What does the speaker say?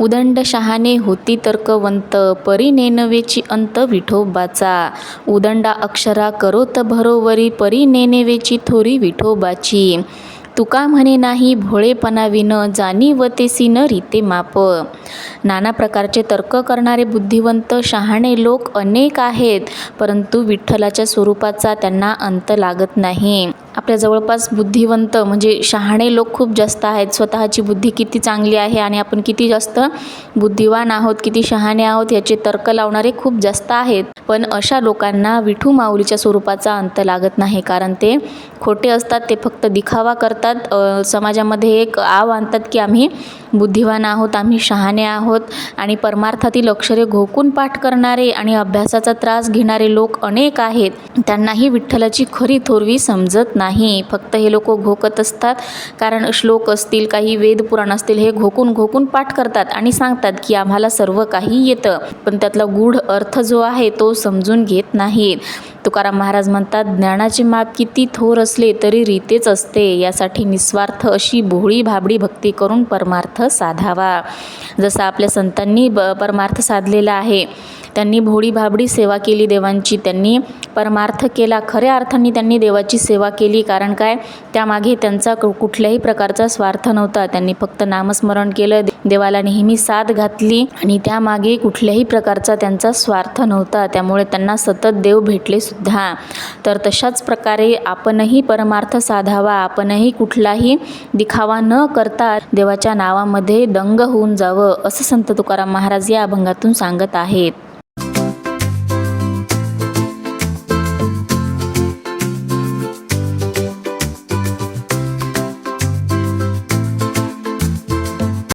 उदंड शहाणे होती तर्कवंत परी नेनवेची अंत विठोबाचा. उदंडा अक्षरा करोत भरोवरी परी नेनेवेची थोरी विठोबाची. तुका म्हणे नाही भोळेपणा विन जाणीवतेसी न रीते माप. नाना प्रकारचे तर्क करणारे बुद्धिवंत शहाणे लोक अनेक आहेत परंतु विठ्ठलाच्या स्वरूपाचा त्यांना अंत लागत नाही. आपल्या जवळपास बुद्धिवंत म्हणजे शहाणे लोक खूप जास्त आहेत. स्वतःची बुद्धी किती चांगली आहे आणि आपण किती जास्त बुद्धिवान आहोत किती शहाणे आहोत याचे तर्क लावणारे खूप जास्त आहेत. पण अशा लोकांना विठू माऊलीच्या स्वरूपाचा अंत लागत नाही कारण ते खोटे असतात ते फक्त दिखावा करतात. करतात. समाजामध्ये एक आव आणतात की आम्ही बुद्धिवान आहोत आम्ही शहाणे आहोत आणि परमार्थातील अक्षरे घोकून पाठ करणारे आणि अभ्यासाचा त्रास घेणारे लोक अनेक आहेत. त्यांनाही विठ्ठलाची खरी थोरवी समजत नाही. फक्त हे लोक घोकत असतात कारण श्लोक असतील काही वेदपुराण असतील हे घोकून घोकून पाठ करतात आणि सांगतात की आम्हाला सर्व काही येतं. पण त्यातला गूढ अर्थ जो आहे तो समजून घेत नाहीत. तुकाराम महाराज म्हणतात ज्ञानाचे माप किती थोर असले तरी रीतेच असते. यासाठी निस्वार्थ अशी भोळी भाबडी भक्ती करून परमार्थ साधावा. जसा आपल्या संतांनी ब परमार्थ साधलेला आहे त्यांनी भोळी भाबडी सेवा केली देवांची. त्यांनी परमार्थ केला. खऱ्या अर्थाने त्यांनी देवाची सेवा केली. कारण काय? त्यामागे त्यांचा कुठल्याही प्रकारचा स्वार्थ नव्हता. त्यांनी फक्त नामस्मरण केलं. देवाला नेहमी साथ घातली आणि त्यामागे कुठल्याही प्रकारचा त्यांचा स्वार्थ नव्हता. त्यामुळे त्यांना सतत देव भेटले सुद्धा. तर तशाच प्रकारे आपणही परमार्थ साधावा. आपणही कुठलाही दिखावा न करता देवाच्या नावामध्ये दंग होऊन जावं असं संत तुकाराम महाराज या अभंगातून सांगत आहेत.